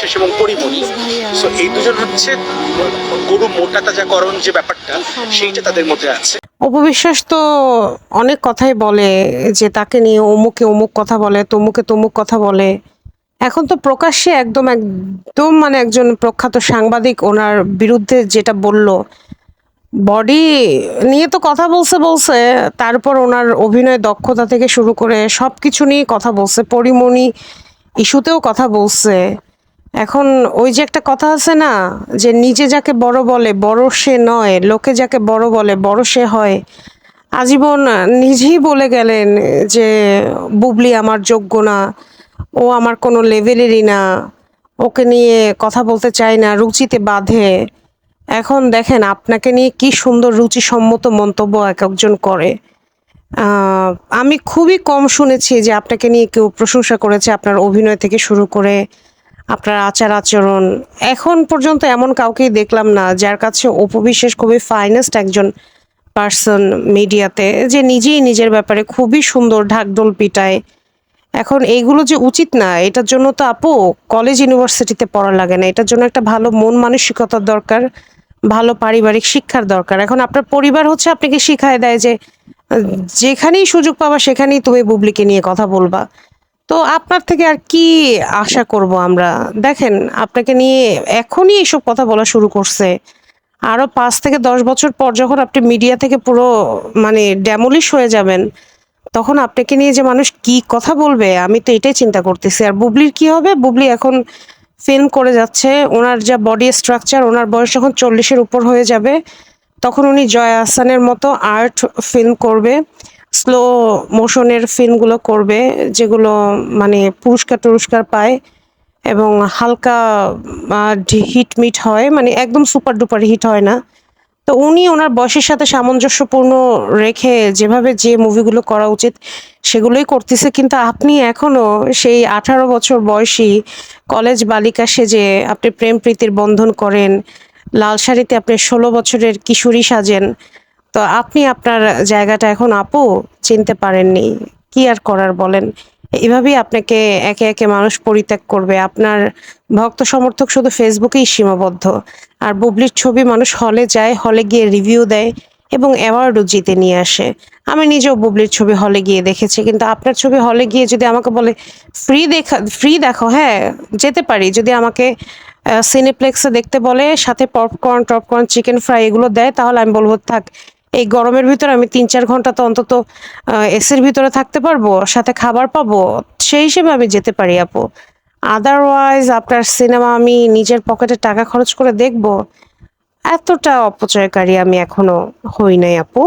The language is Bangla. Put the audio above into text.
বিশ্বাস এবং পরিমণি। সো এই দুজন হচ্ছে গরু মোটা তাজাকরণ যে ব্যাপারটা, সেইটা তাদের মধ্যে আছে। অপবিশ্বাস তো অনেক কথাই বলে যে তাকে নিয়ে অমুকে অমুক কথা বলে, তমুকে তমুক কথা বলে। এখন তো প্রকাশ্যে একদম একদম মানে একজন প্রখ্যাত সাংবাদিক, ওনার বিরুদ্ধে যেটা বলল, বডি নিয়ে তো কথা বলছে বলছে, তারপর ওনার অভিনয় দক্ষতা থেকে শুরু করে সব কিছু নিয়ে কথা বলছে, পরিমণি ইস্যুতেও কথা বলছে। এখন ওই যে একটা কথা আছে না, যে নিজে যাকে বড় বলে, বড় সে নয়, লোকে যাকে বড় বলে, বড় সে হয়। আজীবন নিজেই বলে গেলেন যে, বুবলি আমার যোগ্য না, ও আমার কোনো লেভেলেরই না, ওকে নিয়ে কথা বলতে চাই না, রুচিতে বাঁধে। এখন দেখেন আপনাকে নিয়ে কি সুন্দর রুচিসম্মত মন্তব্য এক একজন করে। আমি খুবই কম শুনেছি যে আপনাকে নিয়ে কেউ প্রশংসা করেছে আপনার অভিনয় থেকে শুরু করে। আপনার আচার আচরণ। এখন পর্যন্ত এমন কাউকেই দেখলাম না, যার কাছে উপবিশেষ খুবই ফাইনেস্ট একজন পার্সন মিডিয়াতে যে নিজেই নিজের ব্যাপারে খুবই সুন্দর ঢাকডোল পিটায়। এখন এইগুলো যে উচিত না, এটার জন্য তো আপু কলেজ ইউনিভার্সিটিতে পড়া লাগে না। এটার জন্য একটা ভালো মন মানসিকতার দরকার, ভালো পারিবারিক শিক্ষার দরকার। এখন আপনার পরিবার হচ্ছে আপনাকে শিখায় দেয় যে, যেখানেই সুযোগ পাবা সেখানেই তুমি বুবলিকে নিয়ে কথা বলবা। তো আপনার থেকে আর কি আশা করব আমরা? দেখেন, আপনাকে নিয়ে এখনই এইসব কথা বলা শুরু করছে। আরও পাঁচ থেকে দশ বছর পর যখন আপনি মিডিয়া থেকে পুরো মানে ড্যামলিশ হয়ে যাবেন, তখন আপনাকে নিয়ে যে মানুষ কি কথা বলবে, আমি তো এটাই চিন্তা করতেছি। আর বুবলির কি হবে? বুবলি এখন ফিল্ম করে যাচ্ছে, ওনার যা বডি স্ট্রাকচার ওনার বয়স যখন চল্লিশের উপর হয়ে যাবে, তখন উনি জয়া আহসানের মতো আর্ট ফিল্ম করবে। স্লো মোশনের ফিল্মগুলো করবে, যেগুলো মানে পুরস্কার টুরস্কার পায় এবং হালকা হিট মিট হয় মানে একদম সুপার ডুপার হিট হয় না। তো উনি ওনার বয়সের সাথে সামঞ্জস্যপূর্ণ রেখে যেভাবে যে মুভিগুলো করা উচিত, সেগুলোই করতেছে। কিন্তু আপনি এখনও সেই আঠারো বছর বয়সী কলেজ বালিকা সেজে আপনি প্রেম প্রীতির বন্ধন করেন, লাল শাড়িতে আপনি ষোলো বছরের কিশোরী সাজেন তো আপনি আপনার জায়গাটা এখন আপু চিনতে পারেননি। কি আর করার বলেন? এভাবেই আপনাকে একে একে মানুষ পরিত্যাগ করবে। আপনার ভক্ত সমর্থক শুধু ফেসবুকেই সীমাবদ্ধ। আর বুবলির ছবি মানুষ হলে যায় হলে গিয়ে রিভিউ দেয় এবং অ্যাওয়ার্ডও জিতে নিয়ে আসে। আমি নিজেও বুবলির ছবি হলে গিয়ে দেখেছি, কিন্তু আপনার ছবি হলে গিয়ে যদি আমাকে বলে ফ্রি দেখা ফ্রি দেখো হ্যাঁ যেতে পারি। যদি আমাকে সিনেপ্লেক্সে দেখতে বলে, সাথে পপকর্ন টপকর্ন চিকেন ফ্রাই এগুলো দেয়, তাহলে আমি বলব, থাক এই গরমের ভিতরে আমি তিন চার ঘণ্টা তো অন্তত এসির ভিতরে থাকতে পারব, সাথে খাবার পাবো, সেই হিসেবে আমি যেতে পারি আপু। আদারওয়াইজ আপনার সিনেমা আমি নিজের পকেটে টাকা খরচ করে দেখব। এতটা অপচয়কারী আমি এখনও হই নাই আপু।